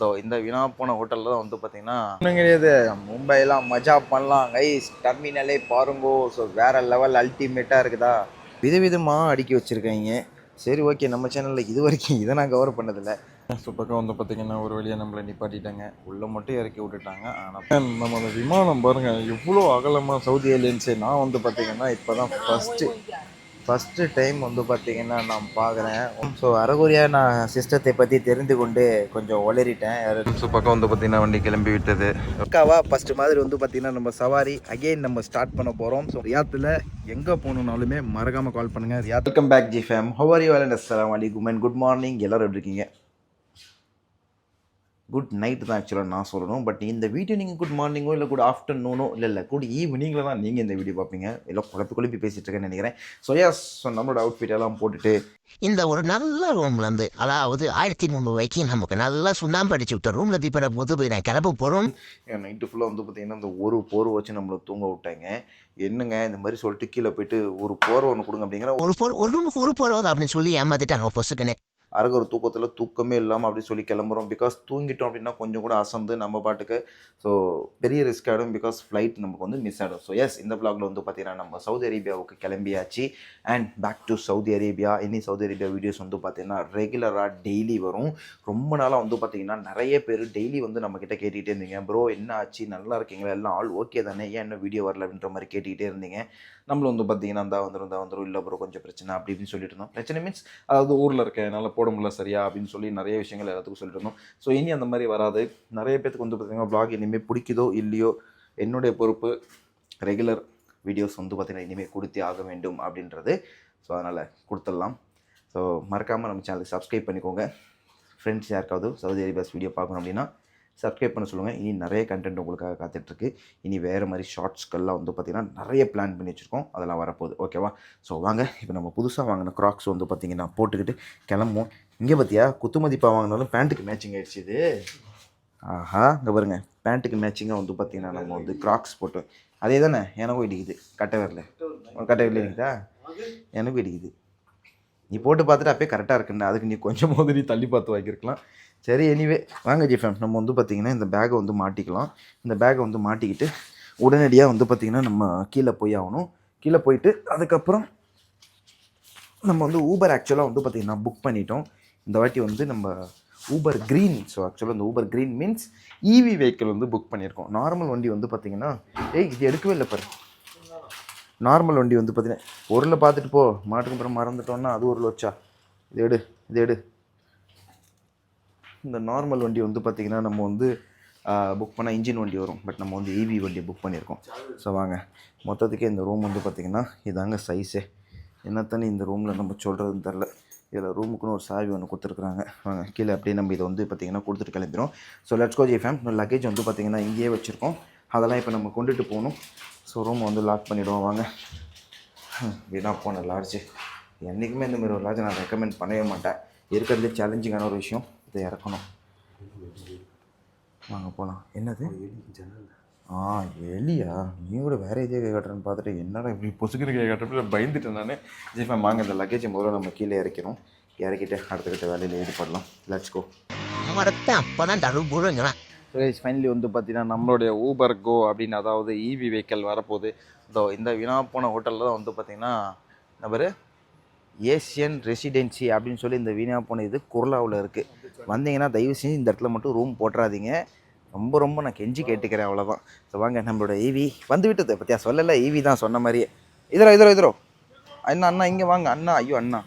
So இந்த வீணா போன ஹோட்டலில் தான் வந்து பார்த்தீங்கன்னா கிடையாது மும்பைலாம் மஜா பண்ணலாம். கைஸ் டர்மினலே பாருங்கோ. ஸோ வேற லெவல் அல்டிமேட்டாக இருக்குதா? விதவிதமாக அடுக்கி வச்சுருக்காங்க. சரி ஓகே நம்ம சேனலில் இது வரைக்கும் இதை நான் கவர் பண்ணதில்லை. ஸோ பக்கம் வந்து பார்த்தீங்கன்னா ஒரு வழியாக நம்மளை நிப்பாட்டிட்டாங்க. உள்ளே மட்டும் இறக்கி விட்டுட்டாங்க. ஆனால் நம்ம அந்த விமானம் பாருங்கள் எவ்வளோ அகலமாக சவுதி ஏலியன்ஸு நான் வந்து பார்த்தீங்கன்னா இப்போ தான் ஃபஸ்ட்டு ஃபஸ்ட்டு டைம் வந்து பார்த்தீங்கன்னா நான் பார்க்குறேன் ஸோ அறகுறையாக நான் சிஸ்டத்தை பற்றி தெரிந்து கொண்டு கொஞ்சம் ஒளறிட்டேன். ஸோ பக்கம் வந்து பார்த்தீங்கன்னா வண்டி கிளம்பி விட்டது. அக்காவா ஃபஸ்ட்டு மாதிரி வந்து பார்த்தீங்கன்னா நம்ம சவாரி அகைன் நம்ம ஸ்டார்ட் பண்ண போகிறோம் ஸோ ரியாத்தில் எங்கே போகணுன்னாலுமே மறக்காமல் கால் பண்ணுங்கள் Riyadh welcome back G fam how are you and அஸ்லாம் வலைக்கும் அண்ட் குட் மார்னிங் எல்லோரும் எப்படி இருக்கீங்க? குட் நைட் தான் ஆக்சுவலாக நான் சொல்லணும். பட் இந்த வீடியோ நீங்கள் குட் மார்னிங்கோ இல்லை குட் ஆஃப்டர்நூனோ இல்லை இல்லை குட் ஈவினிங்கில் தான் நீங்கள் இந்த வீடியோ பார்ப்பீங்க. எல்லாம் குழப்பி குழப்பி பேசிகிட்டு இருக்கேன்னு நினைக்கிறேன். ஸோ எஸ் ஸோ நம்மளோட அவுட்ஃபிட் எல்லாம் போட்டுட்டு இந்த ஒரு நல்ல ரூம்ல இருந்து அதாவது ஆயிரத்தி முந்நூறுவாய்க்கு நமக்கு நல்லா சுண்ணாம்பு அடிச்சு விட்ட ரூம்ல தீப்பிட போது நான் கிளம்ப போறோம். நைட்டு ஃபுல்லாக வந்து பார்த்தீங்கன்னா இந்த ஒரு போர் வச்சு நம்மளை தூங்க விட்டாங்க. என்னங்க இந்த மாதிரி சொல்லிட்டு கீழே போயிட்டு ஒரு போர் ஒன்று கொடுங்க அப்படிங்கிற ஒரு போர் ஒரு ரூமுக்கு ஒரு போறது அப்படின்னு சொல்லி ஏமாத்திட்டாங்க பொசுக்குன்னு. அரகர் ஒரு தூக்கத்தில் தூக்கமே இல்லாமல் அப்படி சொல்லி கிளம்புறோம். பிகாஸ் தூங்கிட்டோம் அப்படின்னா கொஞ்சம் கூட அசந்து நம்ம பாட்டுக்கு ஸோ பெரிய ரிஸ்க் ஆகிடும் பிகாஸ் ஃப்ளைட் நமக்கு வந்து மிஸ் ஆகிடும் ஸோ எஸ் இந்த பிளாக்ல வந்து பார்த்தீங்கன்னா நம்ம சவுதி அரேபியாவுக்கு கிளம்பியாச்சு. And back to Saudi Arabia இனி சவுதி அரேபியா வீடியோஸ் வந்து பார்த்தீங்கன்னா ரெகுலராக டெய்லி வரும். ரொம்ப நாளாக வந்து பார்த்தீங்கன்னா நிறைய பேர் டெய்லி வந்து நம்மக்கிட்ட கேட்டுக்கிட்டே இருந்தீங்க. ப்ரோ என்ன ஆச்சு? நல்லா இருக்கீங்களா? எல்லாம் ஆள் ஓகே தானே? ஏன் என்ன வீடியோ வரல? அப்படின்ற மாதிரி கேட்டுக்கிட்டே இருந்தீங்க. நம்மளும் வந்து பார்த்தீங்கன்னா அந்த வந்துடும் இந்த வந்துடும் இல்லை ப்ரோ கொஞ்சம் பிரச்சனை அப்படி இப்படின்னு சொல்லிட்டு இருந்தோம். பிரச்சனை மீன்ஸ் அதாவது ஊரில் இருக்க என்னால் போட முடியல சரியா அப்படின்னு சொல்லி நிறைய விஷயங்கள் எல்லாத்துக்கும் சொல்லிட்டு இருந்தோம். ஸோ இனி அந்த மாதிரி வராது. நிறைய பேத்துக்கு வந்து பார்த்தீங்கன்னா vlog இனிமேல் பிடிக்குதோ இல்லையோ என்னுடைய பொறுப்பு ரெகுலர் வீடியோஸ் வந்து பார்த்தீங்கன்னா இனிமேல் கொடுத்தே ஆக வேண்டும் அப்படின்றது. ஸோ அதனால் கொடுத்துடலாம். ஸோ மறக்காமல் நம்ம சேனலுக்கு சப்ஸ்கிரைப் பண்ணிக்கோங்க. ஃப்ரெண்ட்ஸ் யாருக்காவது சவுதி அரேபியாஸ் வீடியோ பார்க்கணும் அப்படின்னா சப்ஸ்கிரைப் பண்ண சொல்லுங்கள் இனி நிறைய கண்டென்ட் உங்களுக்காக காத்துட்ருக்கு. இனி வேறு மாதிரி ஷார்ட்ஸ்கள்லாம் வந்து பார்த்திங்கன்னா நிறைய பிளான் பண்ணி வச்சுருக்கோம். அதெல்லாம் வரப்போகுது. ஓகேவா ஸோ வாங்க. இப்போ நம்ம புதுசாக வாங்கின க்ராக்ஸ் வந்து பார்த்திங்கன்னா போட்டுக்கிட்டு கிளம்புவோம். இங்கே பார்த்தியா குத்து மதிப்பாக வாங்கினாலும் பேண்ட்டுக்கு மேட்சிங் ஆயிடுச்சு இது. ஆஹா இங்கே பாருங்கள் பேண்ட்டுக்கு மேட்சிங்காக வந்து பார்த்திங்கன்னா நம்ம வந்து க்ராக்ஸ் போட்டோம் அதே தானே? எனக்கும் இடிக்குது. கட்டை வரல. கட்டை வரல இருக்குதா எனக்கும் இடிக்குது. நீ போட்டு பார்த்துட்டு அப்பயே கரெக்டாக இருக்குண்ணா அதுக்கு நீ கொஞ்சம் மோதிரி தள்ளி பார்த்து வாங்கியிருக்கலாம். சரி எனிவே வாங்க ஜிஃபேம் நம்ம வந்து பார்த்திங்கன்னா இந்த பேக்கை வந்து மாட்டிக்கலாம். இந்த பேக்கை வந்து மாட்டிக்கிட்டு உடனடியாக வந்து பார்த்திங்கன்னா நம்ம கீழே போய் ஆகணும். கீழே போயிட்டு அதுக்கப்புறம் நம்ம வந்து ஊபர் ஆக்சுவலாக வந்து பார்த்திங்கன்னா புக் பண்ணிட்டோம். இந்த வாட்டி வந்து நம்ம ஊபர் க்ரீன் ஸோ ஆக்சுவலாக இந்த Uber green means EV vehicle வந்து புக் பண்ணியிருக்கோம். நார்மல் வண்டி வந்து பார்த்திங்கன்னா ஏய் இது எடுக்கவே இல்லை பாரு. நார்மல் வண்டி வந்து பார்த்திங்கன்னா ஒருல பார்த்துட்டு போ. மாட்டுக்கு அப்புறம் மறந்துட்டோன்னா அது ஒரு லட்சா இது எடு இது எடு. இந்த நார்மல் வண்டி வந்து பார்த்திங்கன்னா நம்ம வந்து புக் பண்ணால் இன்ஜின் வண்டி வரும். பட் நம்ம வந்து ஈவி வண்டியை புக் பண்ணியிருக்கோம். ஸோ வாங்க. மொத்தத்துக்கே இந்த ரூம் வந்து பார்த்திங்கன்னா இதாங்க சைஸே என்னத்தானே இந்த ரூமில் நம்ம சொல்கிறதுன்னு தெரில இதில் ரூமுக்குன்னு ஒரு சாவி ஒன்று கொடுத்துருக்குறாங்க. வாங்க. கீழே அப்படியே நம்ம இதை வந்து பார்த்திங்கன்னா கொடுத்துட்டு கிளம்பிடும் so let's go G fam luggage வந்து பார்த்திங்கன்னா இங்கேயே வச்சுருக்கோம். அதெல்லாம் இப்போ நம்ம கொண்டுட்டு போகணும். ஸோ ரூமை வந்து லாக் பண்ணிவிடுவோம் வாங்க. வீணாக போன லாட்ஜு என்றைக்குமே இந்த மாதிரி ஒரு லாட்ஜை நான் ரெக்கமெண்ட் பண்ணவே மாட்டேன். இருக்கிறதுலே சேலஞ்சிங்கான ஒரு விஷயம். இதை இறக்கணும். வாங்க போகலாம் என்னது? ஆ எலியா? நீ கூட வேற எதே கை காட்டுறேன்னு பார்த்துட்டு என்னடா இப்படி பொசுக்கிற கை காட்டுறப்ப பயந்துட்டேன் நான். ஜிஃபா வாங்க இந்த லக்கேஜை முதல்ல நம்ம கீழே இறக்கிறோம் இறக்கிட்டு அடுத்த கட்ட வேலையில் ஈடுபடலாம் லட்ஸ் கோ வரத்த அப்பதான் தரு புழுங்கிறான் கைஸ் ஃபைனலி வந்து பார்த்தீங்கன்னா நம்மளுடைய ஊபர் கோ அப்படின்னு அதாவது இவி வெஹிக்கல் வரப்போகுது. இதோ இந்த வீணா போன ஹோட்டலில் தான் வந்து பார்த்தீங்கன்னா நபர் ஏசியன் ரெசிடென்சி அப்படின்னு சொல்லி இந்த வீணா போன இது குர்லாவில் இருக்குது வந்தீங்கன்னா தயவு செஞ்சு இந்த இடத்துல மட்டும் ரூம் போட்டுறாதீங்க. ரொம்ப ரொம்ப நான் கெஞ்சி கேட்டுக்கிறேன் அவ்வளோதான் ஸோ வாங்க நம்மளோட ஈவி வந்து விட்டது. பற்றியா சொல்லலை. ஈவி தான் சொன்ன மாதிரியே. இதரோ இதரோ இதரோ. அண்ணா அண்ணா இங்கே வாங்க. அண்ணா ஐயோ அண்ணா.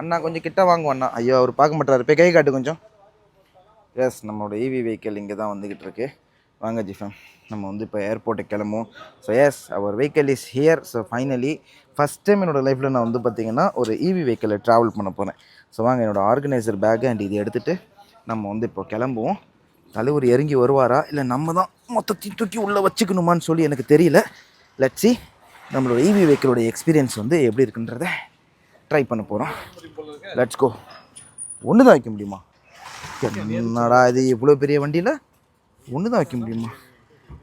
அண்ணா கொஞ்சம் கிட்ட வாங்குவோம் அண்ணா. ஐயோ அவர் பார்க்க மாட்டார் போய் கை காட்டு கொஞ்சம். எஸ் நம்மளோட ஈவி வெஹிக்கிள் இங்கே தான் வந்துக்கிட்டு இருக்குது வாங்க ஜிஃபம் நம்ம வந்து இப்போ ஏர்போர்ட்டுக்கு கிளம்புவோம். So yes our vehicle is here so finally first time என்னோடய லைஃப்பில் நான் வந்து பார்த்தீங்கன்னா ஒரு இவி வெஹிக்கிளில் ட்ராவல் பண்ண போகிறேன் ஸோ வாங்க என்னோடய ஆர்கனைசர் பேக் அண்ட் இது எடுத்துகிட்டு நம்ம வந்து இப்போ கிளம்புவோம். தலைவர் இறங்கி வருவாரா? இல்லை நம்ம தான் மொத்தத்தையும் தூக்கி உள்ளே வச்சுக்கணுமான்னு சொல்லி எனக்கு தெரியல. லட்சி நம்மளோட இவி வெஹிக்கிளோட எக்ஸ்பீரியன்ஸ் வந்து எப்படி இருக்குன்றத ட்ரை பண்ண போகிறோம் லட்ஸ் கோ ஒன்று தான் வைக்க முடியுமா? என்னடா இது இவ்வளோ பெரிய வண்டியில்? ஒன்று தான் வைக்க முடியுமா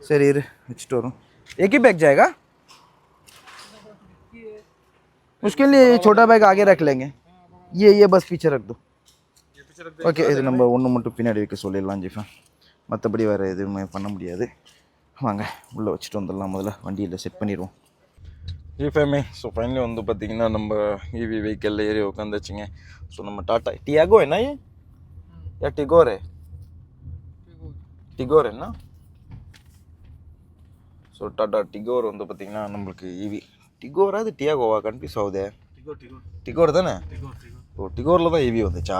சரி இரு வச்சுட்டு வரோம் एक ही बैग जाएगा उसके लिए छोटा बैग आगे रख लेंगे ये ये बस पीछे रख दो ஓகே இது நம்ம ஒன்று மட்டும் பின்னாடி வைக்க சொல்லிடலாம் ஜிஃபா மற்றபடி வேறு எதுவுமே பண்ண முடியாது வாங்க உள்ளே வச்சுட்டு வந்துடலாம் முதல்ல வண்டியில் செட் பண்ணிடுவோம் ஜிஃபேமே ஸோ ஃபைனலி வந்து பார்த்தீங்கன்னா நம்ம E இவி வெஹிக்கலில் ஏறி உட்காந்துச்சுங்க ஸோ நம்ம டாட்டா டியாகோ என்ன ये? या டிகோர் என்ன? ஸோ டாடா டிகோர் வந்து பார்த்திங்கன்னா நம்மளுக்கு ஈவி டிகோரா அது டியாகோவா கன்ஃபியூஸ் ஆகுது டிகோர் தானே? ஓ டிகோரில் தான் இவி வந்துச்சா?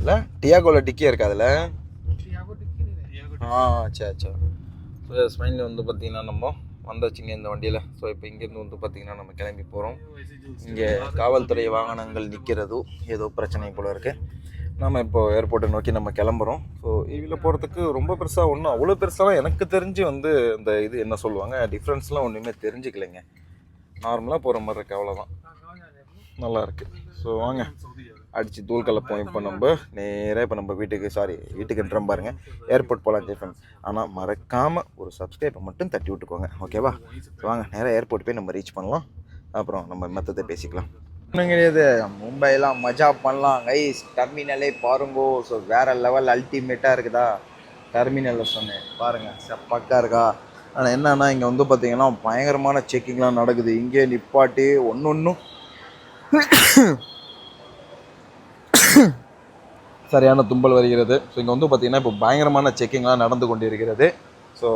இல்லை டியாகோவில் டிக்கி இருக்காதுல்ல ஆ சரி சரி ஸோ ஸ்மைனில் வந்து பார்த்திங்கன்னா நம்ம வந்தாச்சுங்க இந்த வண்டியில். ஸோ இப்போ இங்கேருந்து வந்து பார்த்திங்கன்னா நம்ம கிளம்பி போகிறோம் இங்கே காவல்துறை வாகனங்கள் நிற்கிறதும் ஏதோ பிரச்சனை போல் இருக்குது நம்ம இப்போ ஏர்போர்ட்டை நோக்கி நம்ம கிளம்புறோம். ஸோ இதில் போகிறதுக்கு ரொம்ப பெருசாக ஒன்றும் அவ்வளோ பெருசாலாம் எனக்கு தெரிஞ்சு வந்து இந்த இது என்ன சொல்லுவாங்க டிஃப்ரென்ஸ்லாம் ஒன்றுமே தெரிஞ்சுக்கலைங்க. நார்மலாக போகிற மாதிரி இருக்குது அவ்வளோதான் நல்லா இருக்குது ஸோ வாங்க. அடித்து தூள் கலப்போம். இப்போ நம்ம நேராக இப்போ நம்ம வீட்டுக்கு சாரி வீட்டுக்குன்றோம் பாருங்க. ஏர்போர்ட் போகலாம் டிஃப்ரெண்ட்ஸ் ஆனால் மறக்காமல் ஒரு சப்ஸ்கிரைப்பை மட்டும் தட்டி விட்டுக்கோங்க. ஓகேவா வாங்க நேராக ஏர்போர்ட் போய் நம்ம ரீச் பண்ணலாம். அப்புறம் நம்ம மற்றதை பேசிக்கலாம். கிடையாது மும்பைலாம் மஜா பண்ணலாம். கைஸ் டெர்மினலே பாருங்கோ. ஸோ வேறு லெவல் அல்டிமேட்டாக இருக்குதா? டெர்மினலில் சொன்னேன். பாருங்கள் செப்பக்கா இருக்கா? ஆனால் என்னென்னா இங்கே வந்து பார்த்தீங்கன்னா பயங்கரமான செக்கிங்லாம் நடக்குது. இங்கே நிப்பாட்டி ஒன்று ஒன்றும் சரியான தும்பல் வருகிறது. ஸோ இங்கே வந்து பார்த்தீங்கன்னா இப்போ பயங்கரமான செக்கிங்லாம் நடந்து கொண்டிருக்கிறது. ஸோ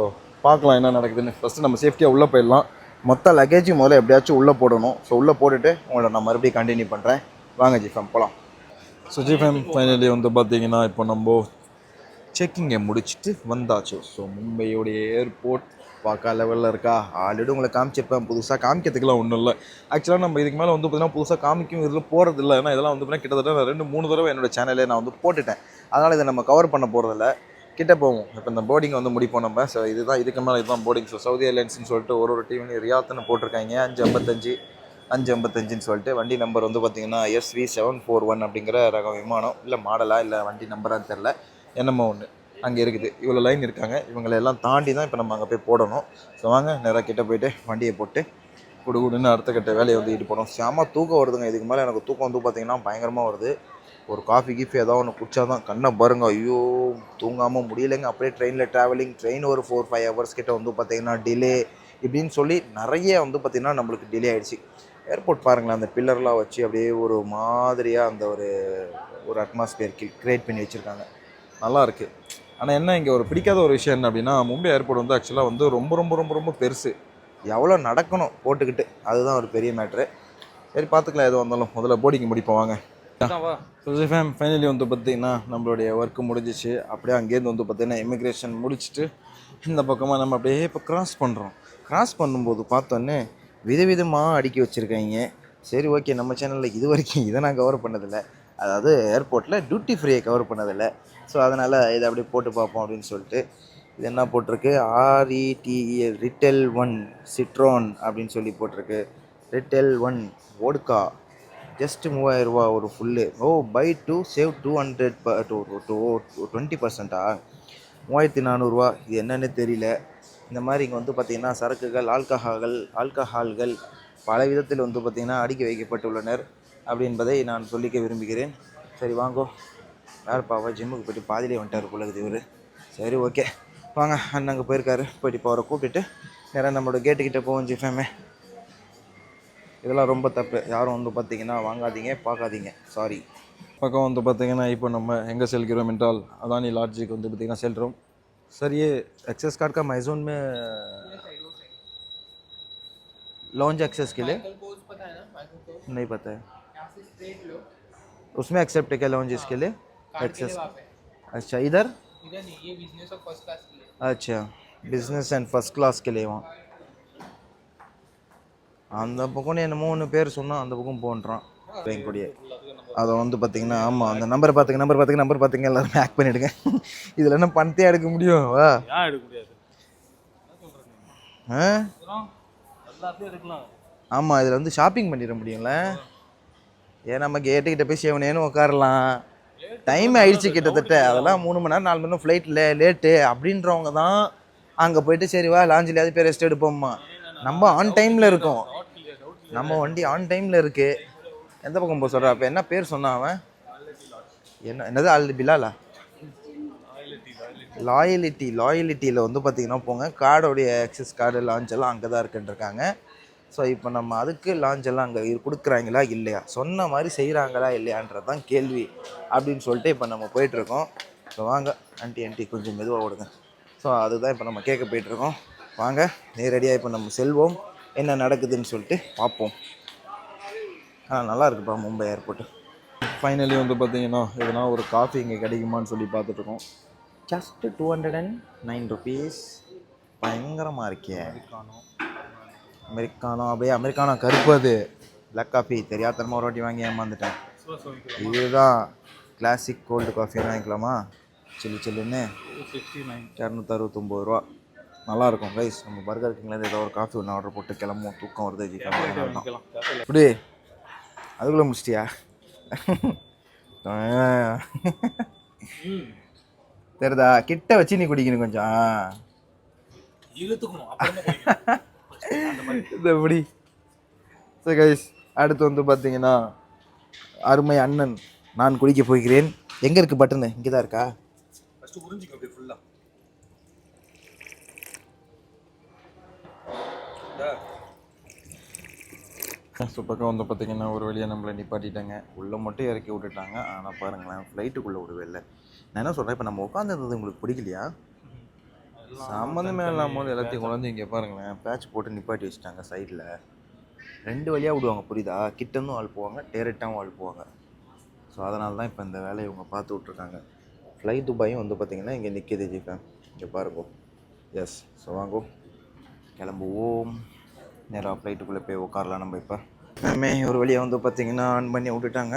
பார்க்கலாம் என்ன நடக்குதுன்னு. ஃபஸ்ட்டு நம்ம சேஃப்டியாக உள்ளே போயிடலாம். மொத்த லக்கேஜ் முதல்ல எப்படியாச்சும் உள்ளே போடணும். ஸோ உள்ளே போட்டுட்டு உங்களை நான் மறுபடியும் கண்டினியூ பண்ணுறேன் வாங்க ஜிஃபம் போகலாம் ஸோ ஜிஃபம் ஃபைனலி வந்து பார்த்தீங்கன்னா இப்போ நம்ம செக்கிங்கை முடிச்சுட்டு வந்தாச்சு. ஸோ மும்பையோடைய ஏர்போர்ட் பார்க்கா லெவலில் இருக்கா? ஆல்ரெடி உங்களை காமிச்சிருப்பேன். புதுசாக காமிக்கிறதுக்குலாம் ஒன்றும் இல்லை. ஆக்சுவலாக நம்ம இதுக்கு மேலே வந்து பார்த்தீங்கன்னா புதுசாக காமிக்கும் இதில் போகிறது இல்லை ஏன்னா இதெல்லாம் வந்து பார்த்தீங்கன்னா கிட்டத்தட்ட நான் ரெண்டு மூணு தடவை என்னோட சேனலே நான் வந்து போட்டுட்டேன். அதனால் இதை நம்ம கவர் பண்ண போகிறதில்ல கிட்ட போவோம் இப்போ இந்த போர்டிங் வந்து முடிப்போம் நம்ம. ஸோ இதுதான் இதுக்கு மேலே இதுதான் போர்டிங் ஸோ சவுதி ஏர்லைன்ஸ்னு சொல்லிட்டு ஒரு ஒரு டீம்லையும் ரியாத்துன்னு போட்டிருக்காங்க. அஞ்சு ஐம்பத்தஞ்சு அஞ்சு ஐம்பத்தஞ்சுன்னு சொல்லிட்டு வண்டி நம்பர் வந்து பார்த்தீங்கன்னா எஸ்வி செவன் ஃபோர் ஒன் அப்படிங்கிற ரக விமானம். இல்லை மாடலாக இல்லை வண்டி நம்பரான்னு தெரில என்னமோ ஒன்று அங்கே இருக்குது. இவ்வளோ லைன் இருக்காங்க. இவங்களை எல்லாம் தாண்டி தான் இப்போ நம்ம அங்கே போய் போடணும். ஸோ வாங்க நேராக கிட்டே போயிட்டு வண்டியை போட்டு குடுகுடுன்னு அடுத்த கட்ட வேலையை வந்து ஈடுபடும் போனோம் செம தூக்கம் வருதுங்க. இதுக்கு மேலே எனக்கு தூக்கம் வந்து பார்த்திங்கன்னா பயங்கரமாக வருது. ஒரு காஃபி கீஃபி ஏதாவது ஒன்று குடிச்சாதான் கண்ணை பாருங்க. ஐயோ தூங்காமல் முடியலைங்க. அப்படியே ட்ரெயினில் ட்ராவலிங் ட்ரெயின் ஒரு ஃபோர் ஃபைவ் ஹவர்ஸ் கிட்ட வந்து பார்த்தீங்கன்னா டிலே இப்படின்னு சொல்லி நிறைய வந்து பார்த்திங்கன்னா நம்மளுக்கு டிலே ஆயிடுச்சு. ஏர்போர்ட் பாருங்களேன் அந்த பில்லர்லாம் வச்சு அப்படியே ஒரு மாதிரியாக அந்த ஒரு ஒரு அட்மாஸ்பியர் க்ரியேட் பண்ணி வச்சுருக்காங்க. நல்லா இருக்குது ஆனால் என்ன இங்கே ஒரு பிடிக்காத ஒரு விஷயம் என்ன அப்படின்னா மும்பை ஏர்போர்ட் வந்து ஆக்சுவலாக வந்து ரொம்ப ரொம்ப ரொம்ப ரொம்ப பெருசு. எவ்வளோ நடக்கணும் போட்டுக்கிட்டு அதுதான் ஒரு பெரிய மேட்ரு சரி பார்த்துக்கலாம் எது வந்தாலும். முதல்ல போர்டிங் முடிப்போம் வாங்க. ஃபேம் ஃபைனலி வந்து பார்த்தீங்கன்னா நம்மளுடைய ஒர்க்கு முடிஞ்சிச்சு. அப்படியே அங்கேருந்து வந்து பார்த்தீங்கன்னா இமிக்ரேஷன் முடிச்சுட்டு இந்த பக்கமாக நம்ம அப்படியே இப்போ கிராஸ் பண்ணுறோம் கிராஸ் பண்ணும்போது பார்த்தோன்னே விதவிதமாக அடுக்கி வச்சுருக்காங்க. சரி ஓகே நம்ம சேனலில் இது வரைக்கும் இதை நான் கவர் பண்ணதில்லை. அதாவது ஏர்போர்ட்டில் டியூட்டி ஃப்ரீயை கவர் பண்ணதில்லை. ஸோ அதனால் இதை அப்படியே போட்டு பார்ப்போம் அப்படின்னு சொல்லிட்டு இது என்ன போட்டிருக்கு? ஆர்இடிஇ ரிட்டெல் ஒன் சிட்ரோன் அப்படின்னு சொல்லி போட்டிருக்கு. ரிட்டெல் ஒன் ஓடுக்கா ஜஸ்ட் மூவாயிரம் ரூபா ஒரு full oh buy to save two hundred ப டூ டூ டுவெண்ட்டி பர்சன்ட்டா மூவாயிரத்தி நானூறுரூவா இது என்னன்னு தெரியல. இந்த மாதிரி இங்கே வந்து பார்த்திங்கன்னா சரக்குகள் ஆல்கஹால்கள் ஆல்கஹால்கள் பல விதத்தில் வந்து பார்த்திங்கன்னா அடுக்கி வைக்கப்பட்டுள்ளனர் அப்படி என்பதை நான் சொல்லிக்க விரும்புகிறேன். சரி வாங்கோ. யார் பாவா ஜிம்முக்கு போய்ட்டு பாதிலே வந்துட்டார் போல இவர். சரி ஓகே வாங்க அண்ணன் அங்கே போயிருக்காரு. போயிட்டு இப்போ அவரை கூப்பிட்டுட்டு நேராக நம்மளோட கேட்டுக்கிட்ட போவோம் ஜிஃபேமே இதெல்லாம் ரொம்ப தப்பு யாரும் வந்து பார்த்தீங்கன்னா வாங்காதீங்க பார்க்காதீங்க சாரி பக்கம் வந்து பார்த்தீங்கன்னா இப்போ நம்ம எங்கே செல்கிறோம் என்றால் அதானி லாட்ஜுக்கு வந்து பார்த்தீங்கன்னா செல்கிறோம் सर ये एक्सेस कार्ड का माइजोन में लॉन्च एक्सेस के लिए पोज पता है ना माइक्रो पोज नहीं पता है यहाँ से स्ट्रेट लो उसमें एक्सेप्ट है क्या लॉन्च इसके लिए कार्ड के लिए एक्सेस वहाँ पे अच्छा इधर इधर नहीं ये बिजनेस और फर्स्ट क्लास के लिए अच्छा அந்த பக்கம் என்னமோ ஒன்று பேர் சொன்னால் அந்த பக்கம் போன்றான். என்கூடிய அதை வந்து பார்த்தீங்கன்னா ஆமாம் அந்த நம்பர் பார்த்துங்க நம்பர் பார்த்துங்க நம்பர் பார்த்துங்க எல்லாரும் ஹேக் பண்ணிவிடுங்க இதில் என்ன பணத்தையே எடுக்க முடியும்? வா. ஆமாம் இதில் வந்து ஷாப்பிங் பண்ணிட முடியும்ல. ஏன் நம்ம கேட்டுக்கிட்ட போய் சேவனேன்னு உட்காரலாம் டைம் ஆயிடுச்சு கிட்டத்தட்ட. அதெல்லாம் மூணு மணி நேரம் நாலு மணி நேரம் ஃப்ளைட்டில் லேட்டு அப்படின்றவங்க தான் அங்கே போயிட்டு சரி வா லாஞ்சிலையாவது போய் ரெஸ்ட் எடுப்போம்மா. நம்ம ஆன் டைமில் இருக்கோம். நம்ம வண்டி ஆன் டைமில் இருக்கு. எந்த பக்கம் போக சொல்கிறா அப்போ என்ன பேர் சொன்னான் அவன்? என்ன என்னது? அல் பிலாலா லாயலிட்டி லாயலிட்டியில் வந்து பார்த்தீங்கன்னா போங்க. கார்டோடைய ஆக்சஸ் கார்டு லான்ச் எல்லாம் அங்கே தான் இருக்குன்றிருக்காங்க. ஸோ இப்போ நம்ம அதுக்கு லான்ச் எல்லாம் அங்கே கொடுக்குறாங்களா? இல்லையா? சொன்ன மாதிரி செய்கிறாங்களா இல்லையான்றது தான் கேள்வி அப்படின்னு சொல்லிட்டு இப்போ நம்ம போயிட்டுருக்கோம் ஸோ வாங்க. ஆண்டி ஆண்டி கொஞ்சம் மெதுவாக விடுங்க ஸோ அதுதான் இப்போ நம்ம கேட்க போயிட்டுருக்கோம் வாங்க நேரடியாக இப்போ நம்ம செல்வோம். என்ன நடக்குதுன்னு சொல்லிட்டு பார்ப்போம். ஆ நல்லா இருக்குப்பா மும்பை ஏர்போர்ட்டு ஃபைனலி வந்து பார்த்தீங்கன்னா எதனா ஒரு காஃபி இங்கே கிடைக்குமான்னு சொல்லி பார்த்துட்ருக்கோம் just two hundred and nine rupees பயங்கரமாக இருக்கே. அமெரிக்கானோ? அப்படியே அமெரிக்கானோ கருப்பு அது. பிளாக் காஃபி தெரியாதனமாக ஒரு வாட்டி வாங்கி ஏமாந்துட்டேன். இதுதான் கிளாசிக் கோல்டு காஃபி வாங்கிக்கலாமா? சில்லு சில்லுன்னு. சிக்ஸ்டி நைன் இரநூத்தி அறுபத்தொம்போது ரூபா. நல்லாயிருக்கும் ரைஸ் நம்ம பர்கர் கிங்லேருந்து ஏதோ ஒரு காஃபி ஒன்று ஆர்டர் போட்டு கிளம்புவோம். தூக்கம் வருது இப்படி அதுக்குள்ளே முடிச்சிட்டியா? தெரியுதா? கிட்ட வச்சு நீ குடிக்கணும் கொஞ்சம். இந்த எப்படி சரி கைஸ் அடுத்து வந்து பார்த்தீங்கன்னா அருமை அண்ணன் நான் குடிக்க போகிறேன். எங்கே இருக்குது பட்டனு இங்கே தான் இருக்கா? ஃபஸ்ட்டு உறிஞ்சிக்க அப்படியே ஃபுல்லாக ஸோ பக்கம் வந்து பார்த்தீங்கன்னா ஒரு வழியாக நம்மளை நிப்பாட்டிட்டாங்க. உள்ளே மட்டும் இறக்கி விட்டுட்டாங்க. ஆனால் பாருங்களேன் ஃப்ளைட்டுக்குள்ளே விடவே இல்லை நான் என்ன சொல்கிறேன் இப்போ நம்ம உட்காந்துருந்தது உங்களுக்கு பிடிக்கலையா? சம்மந்தமே இல்லாமல் எல்லாத்தையும் கொண்டாந்து இங்கே பாருங்களேன் பேட்ச் போட்டு நிப்பாட்டி வச்சுட்டாங்க சைடில் ரெண்டு வழியாக விடுவாங்க புரியுதா? கிட்டேருந்தும் ஆள் போவாங்க டேரெக்டாகவும் ஆள் போவாங்க ஸோ அதனால தான் இப்போ இந்த வேலையை இவங்க பார்த்து விட்ருக்காங்க ஃப்ளைட் துபாயும் வந்து பார்த்தீங்கன்னா இங்கே நிற்கிது ஜிஃபேன் இங்கே பாருங்கோ. எஸ் ஸோ வாங்கோ. கிளம்புவோம். நேராக ஃப்ளைட்டுக்குள்ளே போய் உட்காரலாம் நம்ம இப்போ. எல்லாமே ஒரு வழியாக வந்து பார்த்தீங்கன்னா ஆன் பண்ணி விட்டுட்டாங்க.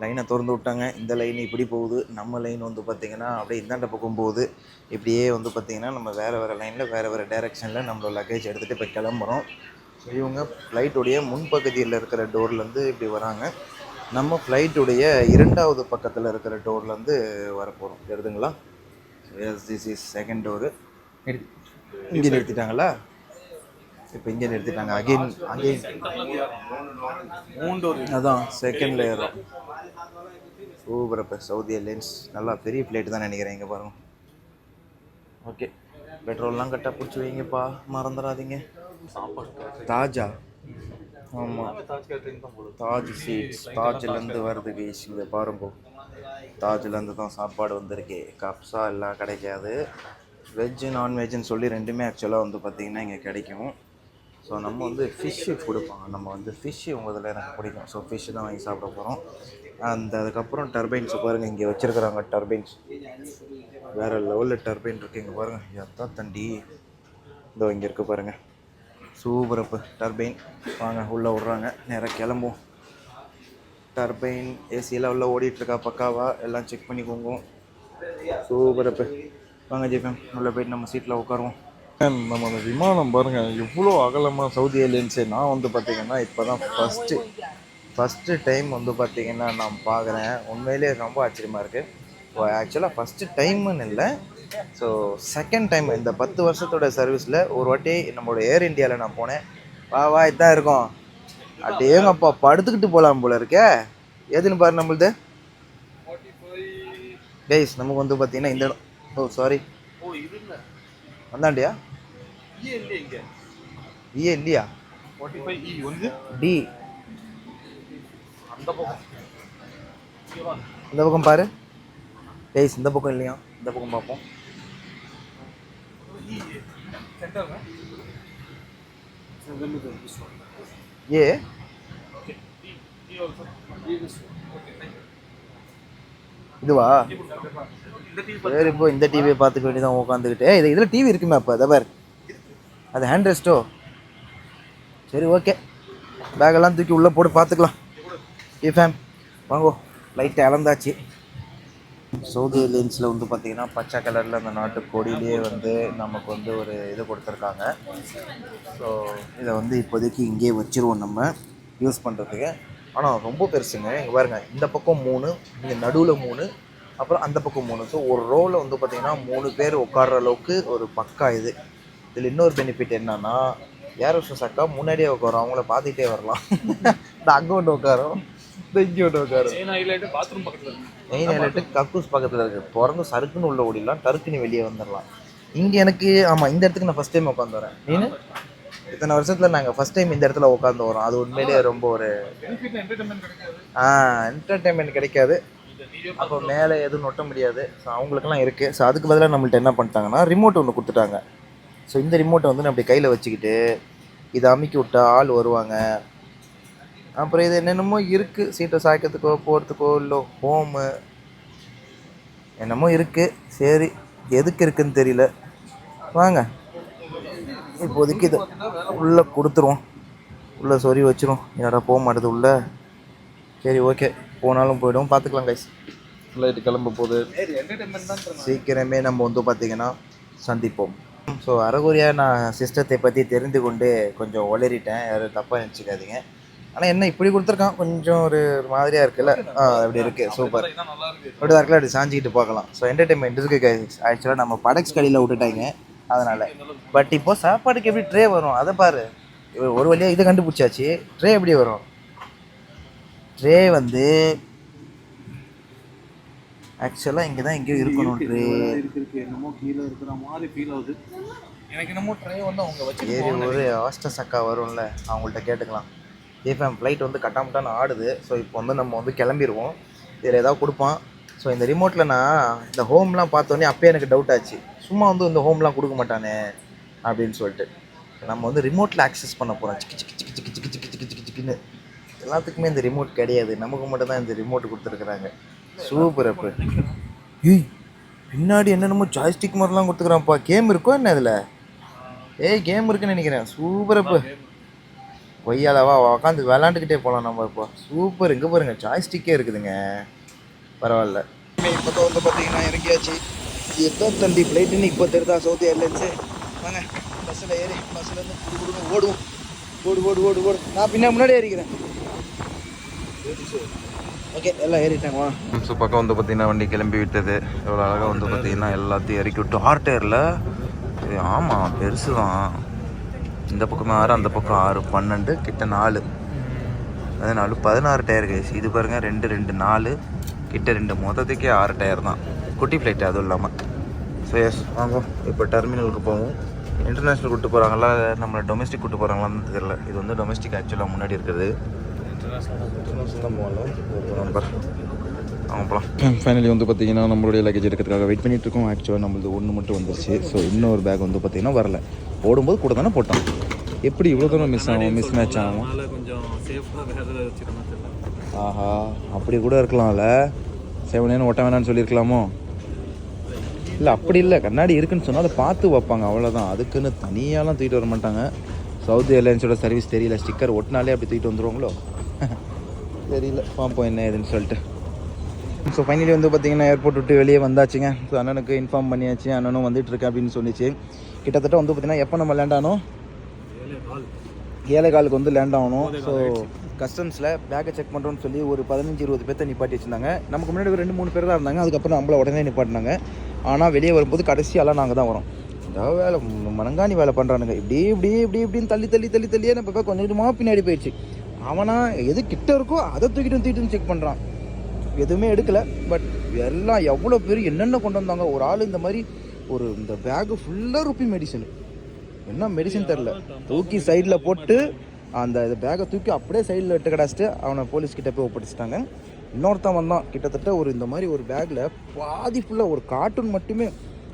லைனை திறந்து விட்டாங்க. இந்த லைன் இப்படி போகுது. நம்ம லைன் வந்து பார்த்தீங்கன்னா அப்படியே இந்தாண்ட பக்கம் போகுது. இப்படியே வந்து பார்த்தீங்கன்னா நம்ம வேறு வேறு லைனில் வேறு வேறு டைரெக்ஷனில் நம்மளோட லக்கேஜ் எடுத்துகிட்டு இப்போ கிளம்புறோம். இவங்க ஃப்ளைட்டுடைய முன்பகுதியில் இருக்கிற டோர்லேருந்து இப்படி வராங்க. நம்ம ஃப்ளைட்டுடைய இரண்டாவது பக்கத்தில் இருக்கிற டோர்லேருந்து வரப்போகிறோம் தெரியுதுங்களா yes this is second door இங்கே நிறுத்திட்டாங்களா? இப்போ இங்கே நிறுத்திட்டாங்க அகைன் மூண்டோர் அதான் செகண்டில் ஏறும் சூப்பர் இப்போ சவுதி ஏர்லைன்ஸ் நல்லா பெரிய ஃப்ளைட் தான் நினைக்கிறேன் இங்கே பாருங்க. ஓகே பெட்ரோல்லாம் கரெக்டாக பிடிச்சி வைங்கப்பா. மறந்துடாதீங்க. தாஜா. ஆமாம் தாஜ் சீட்ஸ் தாஜ்லேருந்து வருது கைஸ் இங்கே பாருங்க. தாஜ்லேருந்து தான் சாப்பாடு வந்திருக்கு. கப்ஸா எல்லாம் கிடைக்காது. வெஜ்ஜு நான்வெஜ்ஜுன்னு சொல்லி ரெண்டுமே ஆக்சுவலாக வந்து பார்த்திங்கன்னா இங்கே கிடைக்கும். ஸோ நம்ம வந்து ஃபிஷ்ஷு கொடுப்பாங்க. நம்ம வந்து ஃபிஷ்ஷு உங்கள் இதில் எனக்கு பிடிக்கும். ஸோ ஃபிஷ்ஷு தான் வாங்கி சாப்பிட போகிறோம் அந்த அதுக்கப்புறம் டர்பைன்ஸ் பாருங்கள் இங்கே வச்சுருக்குறாங்க டர்பைன்ஸ் வேறு லெவலில் டர்பைன் இருக்குது இங்கே பாருங்கள் எத்தா தண்டி. இதோ இங்கே இருக்குது பாருங்கள் சூப்பர் அப்பு டர்பைன் வாங்க உள்ளே விட்றாங்க. நேராக கிளம்புவோம். டர்பைன் ஏசியெல்லாம் உள்ளே ஓடிட்டுருக்கா. பக்காவா? எல்லாம் செக் பண்ணிக்கோங்க. சூப்பர் அப்பு வாங்க ஜிஃபம் உள்ளே போயிட்டு நம்ம சீட்டில் உட்காருவோம். நம்ம அந்த விமானம் பாருங்கள் எவ்வளோ அகலமாக சவுதி ஏர்லைன்ஸு நான் வந்து பார்த்திங்கன்னா இப்போ தான் ஃபஸ்ட்டு ஃபஸ்ட்டு டைம் வந்து பார்த்திங்கன்னா நான் பார்க்குறேன் உண்மையிலேயே ரொம்ப ஆச்சரியமாக இருக்குது இப்போ ஆக்சுவலாக ஃபஸ்ட்டு டைம்னு இல்லை. ஸோ செகண்ட் டைம் இந்த பத்து வருஷத்தோட சர்வீஸில் ஒரு வாட்டி நம்மளோட ஏர் இந்தியாவில் நான் போனேன். வா வா இதான் இருக்கும். அட்டேங்கப்பா படுத்துக்கிட்டு போகலாம் போல இருக்கே. எதுன்னு பாரு நம்மளுது. கைஸ் நமக்கு வந்து பார்த்தீங்கன்னா இந்த இடம். ஓ சாரி வந்தாண்டியா? இ இல்லையே டி அந்த பக்கம். இந்த பக்கம் பாரு. கைஸ் இந்த பக்கம் இல்லையா? இந்த பக்கம் பார்ப்போம் ஏ ஓகே தேங்க் இதுவா? சரி இப்போ இந்த டிவியை பார்த்துக்க வேண்டியதான் உட்காந்துக்கிட்டு. இது இதில் டிவி இருக்குமே அப்போ. அதை பாரு. அது ஹேண்ட் ரெஸ்ட்டோ சரி ஓகே பேக்கெல்லாம் தூக்கி உள்ளே போட்டு பார்த்துக்கலாம். ஏ வாங்கோ. லைட்டை அளந்தாச்சு சவுதி ஏர்லைன்ஸில் வந்து பார்த்திங்கன்னா பச்சை கலரில் அந்த நாட்டு கொடியிலே வந்து நமக்கு வந்து ஒரு இது கொடுத்துருக்காங்க. ஸோ இதை வந்து இப்போதைக்கு இங்கேயே வச்சுருவோம் நம்ம. யூஸ் பண்ணுறதுக்கு ஆனால் ரொம்ப பெருசுங்க. இங்கே பாருங்கள் இந்த பக்கம் மூணு இங்கே நடுவில் மூணு அப்புறம் அந்த பக்கம் மூணு. ஸோ ஒரு ரோவில் வந்து பார்த்திங்கன்னா மூணு பேர் உட்கார்ற அளவுக்கு ஒரு பக்கா இது. இதில் இன்னொரு பெனிஃபிட் என்னன்னா ஏர் ஹோஸ்டஸ் அக்கா முன்னாடியே உட்காரும். அவங்கள பார்த்துக்கிட்டே வரலாம். இந்த அங்கே ஒன்று உட்காரும். இங்கே ஒன்று உட்காரு மெயின் ஹைலைட் பாத்ரூம் பக்கத்துல இருக்கு. மெயின் ஹைலைட்டு கக்கூஸ் பக்கத்தில் இருக்குது திறந்து சறுக்குன்னு உள்ள ஓடிடலாம் டருக்குன்னு வெளியே வந்துடலாம். இங்கே எனக்கு ஆமாம் இந்த இடத்துக்கு நான் ஃபஸ்ட் டைம் உட்காந்து வரேன். நீனு? இத்தனை வருஷத்தில் நாங்கள் ஃபஸ்ட் டைம் இந்த இடத்துல உட்காந்து வரோம். அது உண்மையிலேயே ரொம்ப ஒரு ஆ என்டர்டைன்மெண்ட் கிடைக்காது. இந்த அப்போ மேலே எதுவும் நொட்ட முடியாது. ஸோ அவங்களுக்குலாம் இருக்குது ஸோ அதுக்கு பதிலாக நம்மள்ட்ட என்ன பண்ணிட்டாங்கன்னா ரிமோட் ஒன்று கொடுத்துட்டாங்க. ஸோ இந்த ரிமோட்டை வந்து நான் அப்படி கையில் வச்சுக்கிட்டு இதை அமுக்கி விட்டா ஆள் வருவாங்க. அப்புறம் இது என்னென்னமோ இருக்குது சீட்டை சாய்க்கிறதுக்கோ போகிறதுக்கோ இல்லை ஹோமு என்னமோ இருக்குது சரி எதுக்கு இருக்குன்னு தெரியல. வாங்க. இப்போதைக்கு இதை உள்ளே கொடுத்துருவோம். உள்ளே சொறி வச்சிரும். என்னடா போக மாட்டுது உள்ளே? சரி ஓகே போனாலும் போயிடும். பார்த்துக்கலாம் கைஸ் ஃப்ளைட்டு கிளம்ப போகுது. சீக்கிரமே நம்ம வந்து பார்த்திங்கன்னா சந்திப்போம். ஸோ அறகுறையாக நான் சிஸ்டத்தை பற்றி தெரிந்து கொண்டு கொஞ்சம் உளறிட்டேன் யாரும் தப்பாக நினச்சிக்காதீங்க. ஆனால் என்ன இப்படி கொடுத்துருக்கான்? கொஞ்சம் ஒரு மாதிரியாக இருக்குல்ல? ஆ அப்படி இருக்குது சூப்பர். அப்படி தான் அப்படி சாஞ்சிக்கிட்டு பார்க்கலாம். ஸோ என்டர்டைன்மெண்ட் இருக்குது ஆக்சுவலாக நம்ம படக்ஸ் கடையில் விட்டுட்டாங்க. அதனால். பட் இப்போ சாப்பாடுக்கு எப்படி ட்ரே வரும்? அதை பாரு. ஒரு வழியாக இதை கண்டுபிடிச்சாச்சு. ட்ரே எப்படி வரும்? ட்ரே வந்து ஆக்சுவலாக இங்கே தான் எங்கேயோ இருக்கணும் ட்ரே. இருக்கு என்னமோ கீழே இருக்கிற மாதிரி ஃபீல் ஆகுது. எனக்கு என்னமோ ட்ரை வந்து அவங்க வச்சு ஏறி ஒரு ஹாஸ்டஸ் அக்கா வரும்ல அவங்கள்ட்ட கேட்டுக்கலாம். ஏஃபேம் ஃப்ளைட் வந்து கட்டாமட்டான்னு ஆடுது. ஸோ இப்போ வந்து நம்ம வந்து கிளம்பிடுவோம் இதில் ஏதாவது கொடுப்பான். ஸோ இந்த ரிமோட்டில் நான் இந்த ஹோம்லாம் பார்த்தோன்னே அப்பயே எனக்கு டவுட் ஆச்சு. சும்மா வந்து இந்த ஹோம்லாம் கொடுக்க மாட்டானே அப்படின்னு சொல்லிட்டு. நம்ம வந்து ரிமோட்டில் ஆக்சஸ் பண்ண போகிறோம் சிக்கு சிக்கு சிக்கு சிக்கு சிக்கு சிக்கு சிக்கு சிக்கு சிக்குன்னு. எல்லாத்துக்குமே இந்த ரிமோட் கிடையாது. நமக்கு மட்டும் தான் இந்த ரிமோட் கொடுத்துருக்குறாங்க. சூப்பர் அப்போ. ஏய் பின்னாடி என்னென்னமோ ஜாய்ஸ்டிக் மாதிரிலாம் கொடுத்துக்குறான்ப்பா. கேம் இருக்கோ என்ன இதில்? ஏய் கேம் இருக்குன்னு நினைக்கிறேன். சூப்பர் அப்போ. கொய்யாலவா உக்காந்து விளாண்டுக்கிட்டே போகலாம் நம்ம இப்போ. சூப்பர். இங்கே பாருங்க ஜாய்ஸ்டிக்கே இருக்குதுங்க. பரவாயில்ல. இப்போ வந்து பார்த்தீங்கன்னா இறங்கியாச்சு எதான் தண்டி ஃப்ளைட்டுன்னு இப்போ தெரிதா சவுதி ஏர்லைன்ஸு? வாங்க பஸ்ஸில் ஏறி பஸ்ஸில் இருந்து குடு குடுங்க ஓடுவோம். ஓடு ஓடு ஓடு ஓடு. நான் பின்ன முன்னாடி ஏறிக்கிறேன். ஓகே எல்லாம் ஏறிட்டாங்க ஸோ பக்கம் வந்து பார்த்தீங்கன்னா வண்டி கிளம்பி விட்டது. எவ்வளோ அழகாக வந்து பார்த்தீங்கன்னா எல்லாத்தையும் இறக்கி விட்டு ஹார்ட் டயரில் ஆமாம் பெருசு தான் இந்த பக்கம் ஆறு அந்த பக்கம் ஆறு பன்னெண்டு கிட்ட நாலு. அது நாலு பதினாறு டயர் கேஸ் இது பாருங்க ரெண்டு ரெண்டு நாலு கிட்ட ரெண்டு. மொத்தத்துக்கே ஆறு டயர் தான். குட்டி ஃப்ளைட் அதுவும் இல்லாமல் ஸோ எஸ் வாங்க. இப்போ டெர்மினலுக்கு போவோம். இன்டர்நேஷ்னல் கூட்டு போகிறாங்களா நம்மளை டொமஸ்டிக் கூட்டு போகிறாங்களான்னு தெரியல. இது வந்து டொமஸ்டிக் ஆக்சுவலாக முன்னாடி இருக்குது இன்டர்நேஷ்னல் தான் போகலாம் ஒரு நம்பர் அவங்க போகலாம் ஃபைனலி வந்து பார்த்தீங்கன்னா நம்மளுடைய லக்கேஜ் எடுக்கிறதுக்காக வெயிட் பண்ணிட்டு இருக்கோம். ஆக்சுவலாக நம்மளது ஒன்று மட்டும் வந்துருச்சு. ஸோ இன்னொரு பேக் வந்து பார்த்தீங்கன்னா வரல. போடும்போது கூட தானே போட்டோம் எப்படி இவ்வளோ தூரம் மிஸ் ஆகும் மிஸ் மேட்ச் ஆகும்? ஆஹா அப்படி கூட இருக்கலாம்ல. செவனேன்னு ஒட்ட வேணாம்னு சொல்லியிருக்கலாமோ? இல்லை அப்படி இல்லை. கண்ணாடி இருக்குன்னு சொன்னால் அதை பார்த்து வைப்பாங்க. அவ்வளோதான் அதுக்குன்னு தனியாலாம் தூக்கிட்டு வர மாட்டாங்க. சவுதி ஏர்லைன்ஸோட சர்வீஸ் தெரியல. ஸ்டிக்கர் ஒட்டினாலே அப்படி தூக்கிட்டு வந்துருவாங்களோ? தெரியல. பார்ப்போம் என்ன ஏதுன்னு சொல்லிட்டு. ஸோ ஃபைனலி வந்து பார்த்தீங்கன்னா ஏர்போர்ட் விட்டு வெளியே வந்தாச்சுங்க. ஸோ அண்ணனுக்கு இன்ஃபார்ம் பண்ணியாச்சு. அண்ணனும் வந்துட்டு இருக்கேன் அப்படின்னு சொன்னிச்சு. கிட்டத்தட்ட வந்து பார்த்தீங்கன்னா எப்போ நம்ம லேண்ட் ஆனோம்? ஏழை காலுக்கு வந்து லேண்ட் ஆகணும் ஸோ கஸ்டம்ஸில் பேக்கை செக் பண்ணுறோன்னு சொல்லி ஒரு பதினஞ்சு இருபது பேர்த்த நிப்பாட்டி வச்சிருந்தாங்க. நமக்கு முன்னாடி ஒரு ரெண்டு மூணு பேர் தான் இருந்தாங்க. அதுக்கப்புறம் நம்மள உடனே நிப்பாட்டினாங்க. ஆனால் வெளியே வரும்போது கடைசியாலாம் நாங்கள் தான் வரோம். ஏதாவது வேலை மனங்காணி வேலை பண்ணுறானுங்க இப்படி இப்படி இப்படி இப்படின்னு தள்ளி தள்ளி தள்ளி தள்ளியே நம்ம போய் கொஞ்சம் கொஞ்சமாக பின்னாடி போயிடுச்சு அவனா எது கிட்ட இருக்கோ அதை தூக்கிட்டு வந்து தூக்கிட்டு செக் பண்ணுறான் எதுவுமே எடுக்கல. பட் எல்லாம் எவ்வளோ பேர் என்னென்ன கொண்டு வந்தாங்க? ஒரு ஆள் இந்த மாதிரி ஒரு இந்த பேக்கு ஃபுல்லாக ருப்பி மெடிசன் என்ன மெடிசன் தெரில தூக்கி சைடில் போட்டு அந்த பேக்கை தூக்கி அப்படியே சைடில் விட்டு கிடச்சிட்டு அவனை போலீஸ்கிட்ட போய் ஒப்படைச்சிட்டாங்க. இன்னொருத்தன் வந்தான் கிட்டத்தட்ட ஒரு இந்த மாதிரி ஒரு பேக்கில் பாதி ஃபுல்லாக ஒரு கார்ட்டூன் மட்டுமே.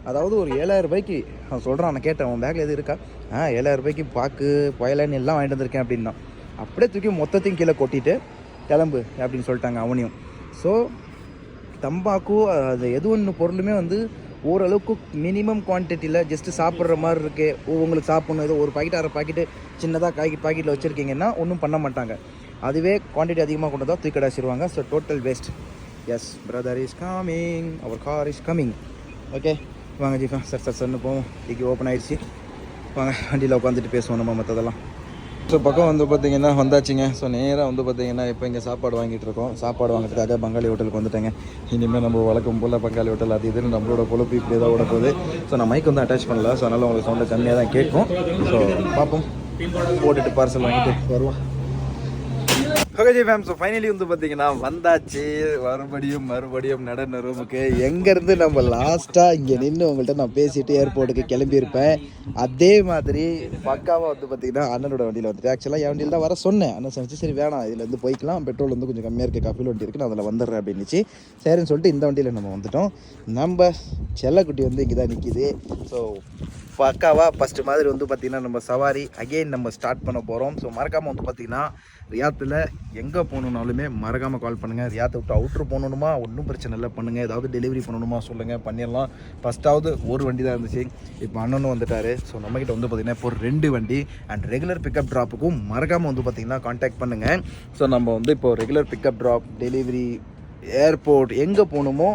அதாவது ஒரு ஏழாயிரம் ரூபாய்க்கு அவன் சொல்கிறான் நான் கேட்டேன் அவன் பேக்கில் எது இருக்கா? ஆ ஏழாயிரம் ரூபாய்க்கு பாக்கு பயலன்னு எல்லாம் வாங்கிட்டு வந்திருக்கேன் அப்படின்னா அப்படியே தூக்கி மொத்தத்தையும் கீழே கொட்டிட்டு கிளம்பு அப்படின்னு சொல்லிட்டாங்க அவனையும். ஸோ தம்பாக்கு அது எது ஒன்று பொருளுமே வந்து ஓரளவுக்கு மினிமம் குவான்டிட்டியில் ஜஸ்ட்டு சாப்பிட்ற மாதிரி இருக்கு. உங்களுக்கு சாப்பிட்ணும் ஏதோ ஒரு பாக்கெட் அரை பாக்கெட்டு சின்னதாக காய்க்கு பாக்கெட்டில் வச்சுருக்கீங்கன்னா ஒன்றும் பண்ண மாட்டாங்க. அதுவே குவான்டிட்டி அதிகமாக கொண்டு தான் தூக்கி அடைச்சிருவாங்க so total waste yes brother is coming our car is coming okay வாங்க ஜீஃபா. சார் சார் சார்னு போவோம். இன்றைக்கி ஓப்பன் ஆயிடுச்சு. வாங்க வண்டியில் உட்காந்துட்டு பேசுவோம் நம்ம மற்றதெல்லாம் ஸோ பக்கம் வந்து பார்த்தீங்கன்னா வந்தாச்சுங்க. ஸோ நேராக வந்து பார்த்தீங்கன்னா இப்போ இங்கே சாப்பாடு வாங்கிட்டு இருக்கோம். சாப்பாடு வாங்குறதுக்காக பங்காளி ஹோட்டலுக்கு வந்துட்டேங்க. இனிமேல் நம்ம வழக்கம் போல் பங்காளி ஹோட்டல் அது இதுன்னு நம்மளோட பொழுப்பு இப்படி தான் ஓட போகுது ஸோ நான் மைக் வந்து அட்டாச் பண்ணல. ஸோ அதனால் உங்களுக்கு சவுண்டை கம்மியாக தான் கேட்கும். ஸோ பார்ப்போம். போட்டுட்டு பார்சல் வாங்கிட்டு வருவோம். Okay ma'am fam so finally வந்து பார்த்தீங்கன்னா வந்தாச்சு. மறுபடியும் மறுபடியும் நடன ரூமுக்கு. எங்கேருந்து நம்ம லாஸ்ட்டாக இங்கே நின்று உங்கள்கிட்ட நான் பேசிட்டு ஏர்போர்ட்டுக்கு கிளம்பியிருப்பேன். அதே மாதிரி பக்காவாக வந்து பார்த்தீங்கன்னா அண்ணனோட வண்டியில் வந்துட்டு ஆக்சுவலாக என் வண்டியில் தான் வர சொன்னேன். அண்ணன் சொன்னிச்சு சரி வேணாம். இதில் வந்து போய்க்கலாம். பெட்ரோல் வந்து கொஞ்சம் கம்மியாக இருக்குது காஃபியில் வண்டி இருக்குது நான் அதில் வந்துடுறேன் அப்படின்னுச்சு. சரின்னு சொல்லிட்டு இந்த வண்டியில் நம்ம வந்துட்டோம். நம்ம செல்லக்குட்டி வந்து இங்கே தான் நிற்கிது ஸோ பக்காவாக ஃபஸ்ட்டு மாதிரி வந்து பார்த்திங்கன்னா நம்ம சவாரி அகெயின் நம்ம ஸ்டார்ட் பண்ண போகிறோம் ஸோ மறக்காமல் வந்து பார்த்திங்கன்னா ரியாத்தில் எங்கே போகணுன்னாலுமே மறக்காமல் கால் பண்ணுங்கள் ரியாத்தை விட்டு அவுட்ரு போகணுமா? ஒன்றும் பிரச்சனை இல்லை. பண்ணுங்கள் ஏதாவது டெலிவரி பண்ணணுமா சொல்லுங்கள் பண்ணிடலாம். ஃபஸ்ட்டாவது ஒரு வண்டி தான் இருந்துச்சு. இப்போ அண்ணனும் வந்துட்டார். ஸோ நம்மக்கிட்ட வந்து பார்த்திங்கன்னா இப்போ ரெண்டு வண்டி அண்ட் ரெகுலர் பிக்கப் ட்ராப்புக்கும் மறக்காமல் வந்து பார்த்திங்கன்னா காண்டாக்ட் பண்ணுங்கள் ஸோ நம்ம வந்து இப்போ regular pickup drop delivery airport எங்கே போகணுமோ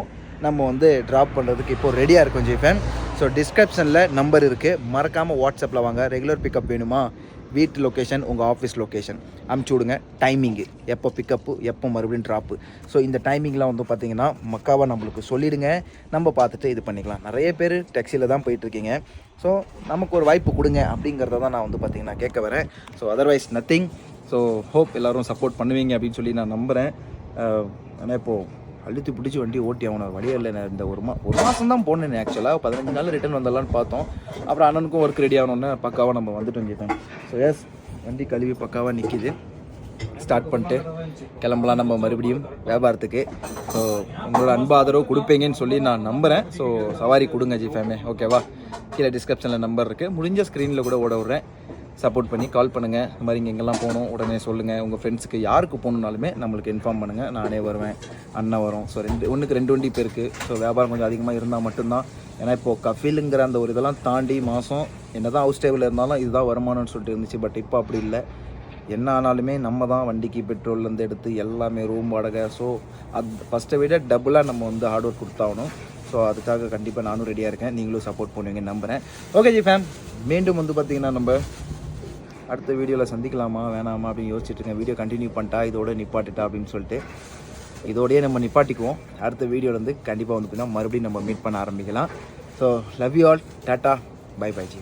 நம்ம வந்து ட்ராப் பண்ணுறதுக்கு இப்போது ரெடியாக இருக்கும் ஜீஃபன் ஸோ டிஸ்கிரிப்ஷனில் நம்பர் இருக்குது மறக்காமல் வாட்ஸ்அப்பில் வாங்க. ரெகுலர் பிக்கப் வேணுமா? வீட்டு லொக்கேஷன் உங்கள் ஆஃபீஸ் லொக்கேஷன் அமுச்சு விடுங்க டைமிங்கு எப்போ பிக்கப்பு எப்போ மறுபடியும் ட்ராப்பு ஸோ இந்த டைமிங்லாம் வந்து பார்த்தீங்கன்னா மக்காவாக நம்மளுக்கு சொல்லிடுங்க. நம்ம பார்த்துட்டு இது பண்ணிக்கலாம். நிறைய பேர் டேக்ஸியில் தான் போயிட்டுருக்கீங்க ஸோ நமக்கு ஒரு வாய்ப்பு கொடுங்க அப்படிங்கிறத தான் நான் வந்து பார்த்தீங்கன்னா கேட்க வரேன். So otherwise nothing so hope எல்லோரும் சப்போர்ட் பண்ணுவீங்க அப்படின்னு சொல்லி நான் நம்புகிறேன் ஆனால் இப்போது அழுத்தி பிடிச்சி வண்டி ஓட்டி அவனை வழியே இல்லை. நான் இந்த ஒரு மா ஒரு மாதம் தான் போனேன் ஆக்சுவலாக பதினஞ்சு நாள் ரிட்டர்ன் வந்தலான்னு பார்த்தோம். அப்புறம் அண்ணனுக்கும் ஒர்க் ரெடி ஆகணுன்னு பக்காவாக நம்ம வந்துட்டோம் ஜிதன் ஸோ எஸ் வண்டி கழுவி பக்காவாக நிற்கிது ஸ்டார்ட் பண்ணிட்டு கிளம்பலாம் நம்ம மறுபடியும் வியாபாரத்துக்கு. ஸோ உங்களோட அன்பு ஆதரவு கொடுப்பீங்கன்னு சொல்லி நான் நம்புகிறேன் ஸோ சவாரி கொடுங்க ஜி ஃபேமே ஓகேவா கீழே டிஸ்கிரிப்ஷனில் நம்பர் இருக்குது முடிஞ்ச ஸ்க்ரீனில் கூட ஓட விட்றேன். சப்போர்ட் பண்ணி கால் பண்ணுங்கள் இந்த மாதிரி இங்கே எங்கெல்லாம் போகணும் உடனே சொல்லுங்கள் உங்கள் ஃப்ரெண்ட்ஸுக்கு யாருக்கு போகணுன்னாலுமே நம்மளுக்கு இன்ஃபார்ம் பண்ணுங்கள் நானே வருவேன். அண்ணன் வரும். ஸோ ரெண்டு ஒன்றுக்கு ரெண்டு வண்டி பேருக்கு. ஸோ வியாபாரம் கொஞ்சம் அதிகமாக இருந்தால் மட்டும்தான். ஏன்னா இப்போது கஃபிலுங்கிற அந்த ஒரு இதெல்லாம் தாண்டி மாதம் என்ன தான் ஹவுஸ் டேபிள் இருந்தாலும் இதுதான் வருமானம்னு சொல்லிட்டு இருந்துச்சு. பட் இப்போ அப்படி இல்லை. என்ன ஆனாலுமே நம்ம தான் வண்டிக்கு பெட்ரோல்லேருந்து எடுத்து எல்லாமே ரூம் வாடகை. ஸோ அது ஃபஸ்ட்டை விட டபுளாக நம்ம வந்து ஹார்ட் ஒர்க் கொடுத்தாகணும். ஸோ அதுக்காக கண்டிப்பாக நானும் ரெடியாக இருக்கேன். நீங்களும் சப்போர்ட் பண்ணுவீங்கன்னு நம்புகிறேன் ஓகே ஜி ஃபேம் மீண்டும் வந்து பார்த்திங்கன்னா நம்ம அடுத்த வீடியோவில் சந்திக்கலாமா வேணாமா அப்படின்னு யோசிச்சுட்டு இருக்கேன். வீடியோ கண்டினியூ பண்ணிட்டா இதோட நிப்பாட்டுட்டா அப்படின்னு சொல்லிட்டு. இதோடயே நம்ம நிப்பாட்டிக்குவோம். அடுத்த வீடியோவில் வந்து கண்டிப்பாக வந்து பார்த்தீங்கன்னா மறுபடியும் நம்ம மீட் பண்ண ஆரம்பிக்கலாம். So love you all tata bye bye G